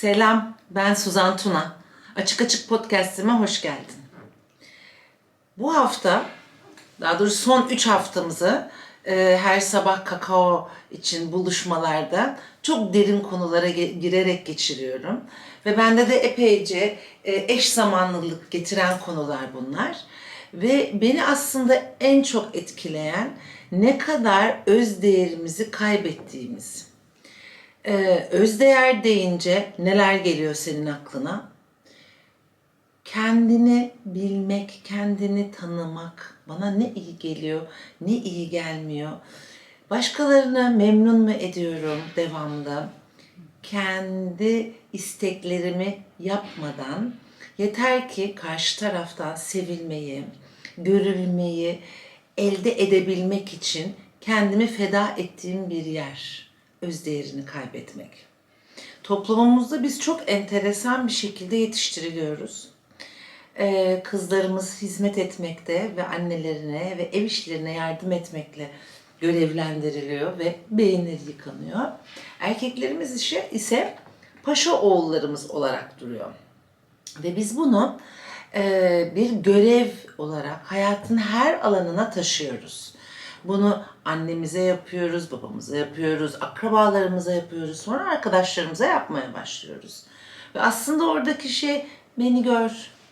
Selam, ben Suzan Tuna. Açık Açık Podcast'ime hoş geldin. Bu hafta, daha doğrusu son 3 haftamızı e, her sabah kakao için buluşmalarda çok derin konulara girerek geçiriyorum. Ve bende de epeyce e, eş zamanlılık getiren konular bunlar. Ve beni aslında en çok etkileyen ne kadar öz değerimizi kaybettiğimiz. Ee, özdeğer deyince neler geliyor senin aklına? Kendini bilmek, kendini tanımak bana ne iyi geliyor, ne iyi gelmiyor. Başkalarını memnun mu ediyorum devamlı? Kendi isteklerimi yapmadan yeter ki karşı taraftan sevilmeyi, görülmeyi elde edebilmek için kendimi feda ettiğim bir yer. Öz değerini kaybetmek. Toplumumuzda biz çok enteresan bir şekilde yetiştiriliyoruz. Ee, kızlarımız hizmet etmekte ve annelerine ve ev işlerine yardım etmekle görevlendiriliyor ve beyinleri yıkanıyor. Erkeklerimiz ise, ise paşa oğullarımız olarak duruyor. Ve biz bunu e, bir görev olarak hayatın her alanına taşıyoruz. Bunu annemize yapıyoruz, babamıza yapıyoruz, akrabalarımıza yapıyoruz, sonra arkadaşlarımıza yapmaya başlıyoruz. Ve aslında oradaki şey beni gör,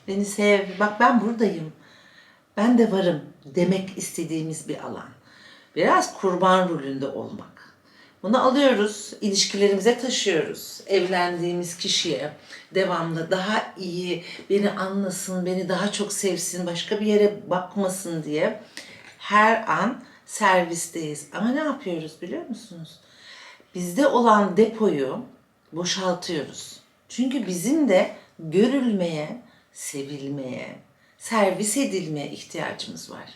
beni sev, bak ben buradayım, ben de varım demek istediğimiz bir alan. Biraz kurban rolünde olmak. Bunu alıyoruz, ilişkilerimize taşıyoruz. Evlendiğimiz kişiye devamlı daha iyi, beni anlasın, beni daha çok sevsin, başka bir yere bakmasın diye her an servisteyiz. Ama ne yapıyoruz biliyor musunuz? Bizde olan depoyu boşaltıyoruz. Çünkü bizim de görülmeye, sevilmeye, servis edilmeye ihtiyacımız var.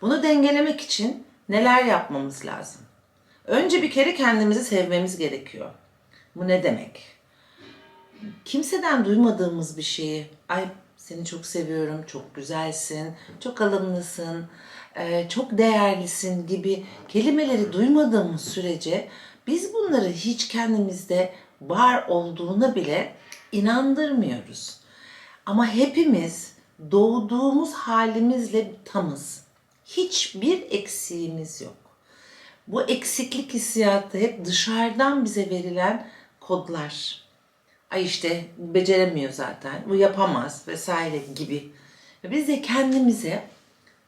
Bunu dengelemek için neler yapmamız lazım? Önce bir kere kendimizi sevmemiz gerekiyor. Bu ne demek? Kimseden duymadığımız bir şeyi, ay seni çok seviyorum, çok güzelsin, çok alımlısın, çok değerlisin gibi kelimeleri duymadığımız sürece biz bunları hiç kendimizde var olduğuna bile inandırmıyoruz. Ama hepimiz doğduğumuz halimizle tamız. Hiçbir eksiğimiz yok. Bu eksiklik hissiyatı hep dışarıdan bize verilen kodlar. Ay işte beceremiyor zaten, bu yapamaz vesaire gibi. Biz de kendimize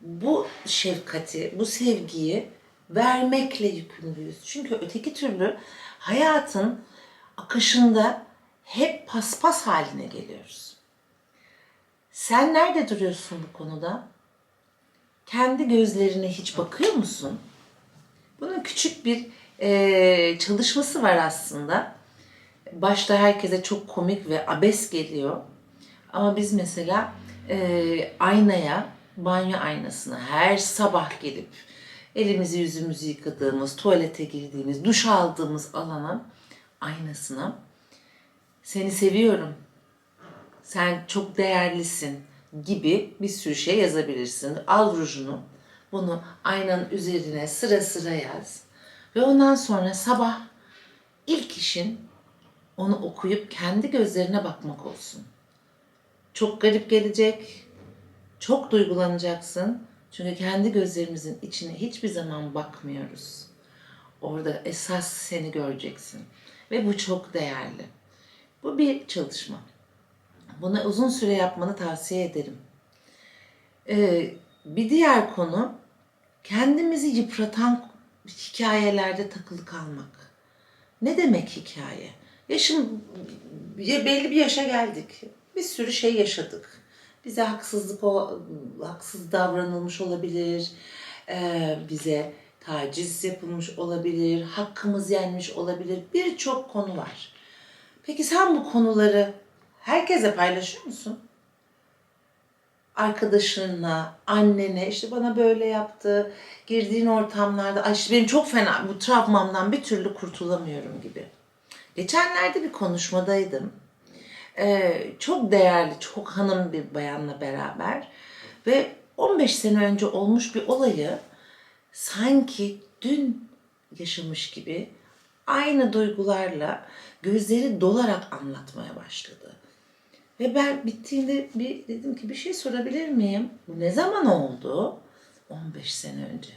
bu şefkati, bu sevgiyi vermekle yükümlüyüz. Çünkü öteki türlü hayatın akışında hep paspas haline geliyoruz. Sen nerede duruyorsun bu konuda? Kendi gözlerine hiç bakıyor musun? Bunun küçük bir eee, çalışması var aslında. Başta herkese çok komik ve abes geliyor. Ama biz mesela eee, aynaya, banyo aynasına her sabah gelip elimizi yüzümüzü yıkadığımız, tuvalete girdiğimiz, duş aldığımız alana aynasına seni seviyorum, sen çok değerlisin gibi bir sürü şey yazabilirsin. Al rujunu, bunu aynanın üzerine sıra sıra yaz. Ve ondan sonra sabah ilk işin onu okuyup kendi gözlerine bakmak olsun. Çok garip gelecek, çok duygulanacaksın. Çünkü kendi gözlerimizin içine hiçbir zaman bakmıyoruz. Orada esas seni göreceksin. Ve bu çok değerli. Bu bir çalışma. Bunu uzun süre yapmanı tavsiye ederim. Ee, bir diğer konu kendimizi yıpratan hikayelerde takılı kalmak. Ne demek hikaye? Yaşım ya belli bir yaşa geldik. Bir sürü şey yaşadık. Bize haksızlık o haksız davranılmış olabilir. Ee, bize taciz yapılmış olabilir. Hakkımız yenmiş olabilir. Birçok konu var. Peki sen bu konuları herkese paylaşıyor musun? Arkadaşınla, annene işte bana böyle yaptı, girdiğin ortamlarda ay işte benim çok fena bu travmamdan bir türlü kurtulamıyorum gibi. Geçenlerde bir konuşmadaydım. Ee, çok değerli, çok hanım bir bayanla beraber ve 15 sene önce olmuş bir olayı sanki dün yaşamış gibi aynı duygularla gözleri dolarak anlatmaya başladı. Ve ben bittiğinde bir dedim ki bir şey sorabilir miyim? Bu ne zaman oldu? 15 sene önce.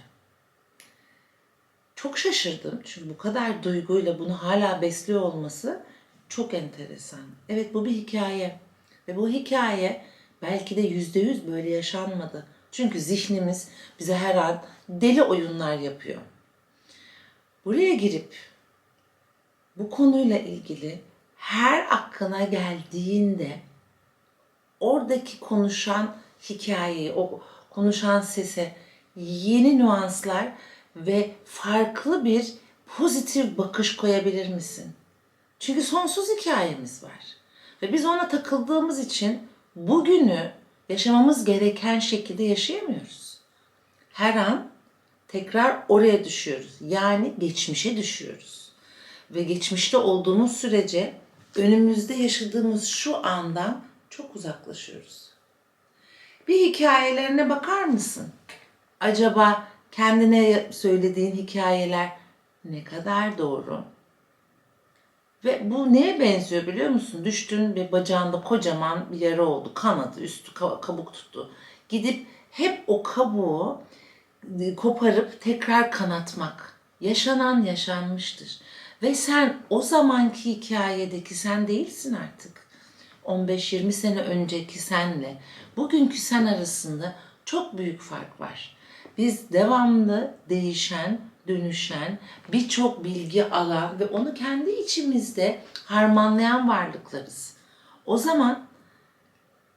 Çok şaşırdım çünkü bu kadar duyguyla bunu hala besliyor olması çok enteresan. Evet bu bir hikaye ve bu hikaye belki de yüzde yüz böyle yaşanmadı. Çünkü zihnimiz bize her an deli oyunlar yapıyor. Buraya girip bu konuyla ilgili her aklına geldiğinde oradaki konuşan hikayeyi, o konuşan sese yeni nüanslar ve farklı bir pozitif bakış koyabilir misin? Çünkü sonsuz hikayemiz var. Ve biz ona takıldığımız için bugünü yaşamamız gereken şekilde yaşayamıyoruz. Her an tekrar oraya düşüyoruz. Yani geçmişe düşüyoruz. Ve geçmişte olduğumuz sürece önümüzde yaşadığımız şu andan çok uzaklaşıyoruz. Bir hikayelerine bakar mısın? Acaba kendine söylediğin hikayeler ne kadar doğru? Ve bu neye benziyor biliyor musun? Düştün bir bacağında kocaman bir yara oldu. Kanadı, üstü ka- kabuk tuttu. Gidip hep o kabuğu e, koparıp tekrar kanatmak. Yaşanan yaşanmıştır. Ve sen o zamanki hikayedeki sen değilsin artık. 15-20 sene önceki senle bugünkü sen arasında çok büyük fark var. Biz devamlı değişen, dönüşen, birçok bilgi alan ve onu kendi içimizde harmanlayan varlıklarız. O zaman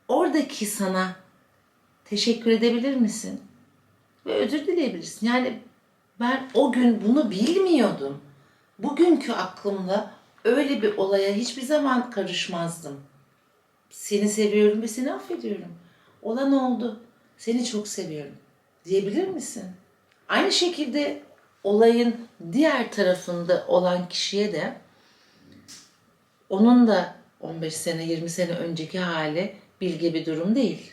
oradaki sana teşekkür edebilir misin? Ve özür dileyebilirsin. Yani ben o gün bunu bilmiyordum. Bugünkü aklımda öyle bir olaya hiçbir zaman karışmazdım. Seni seviyorum ve seni affediyorum. Olan oldu. Seni çok seviyorum. Diyebilir misin? Aynı şekilde olayın diğer tarafında olan kişiye de onun da 15 sene 20 sene önceki hali bilge bir durum değil.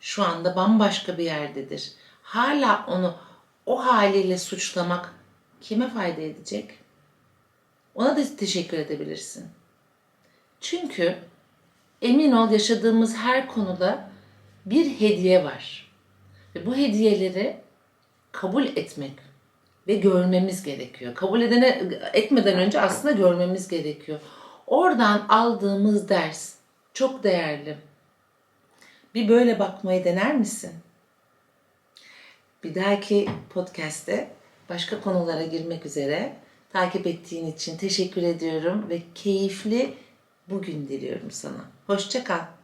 Şu anda bambaşka bir yerdedir. Hala onu o haliyle suçlamak kime fayda edecek? Ona da teşekkür edebilirsin. Çünkü emin ol yaşadığımız her konuda bir hediye var. Ve bu hediyeleri kabul etmek ve görmemiz gerekiyor. Kabul edene, etmeden önce aslında görmemiz gerekiyor. Oradan aldığımız ders çok değerli. Bir böyle bakmayı dener misin? Bir dahaki podcast'te başka konulara girmek üzere takip ettiğin için teşekkür ediyorum ve keyifli bugün diliyorum sana. Hoşça kal.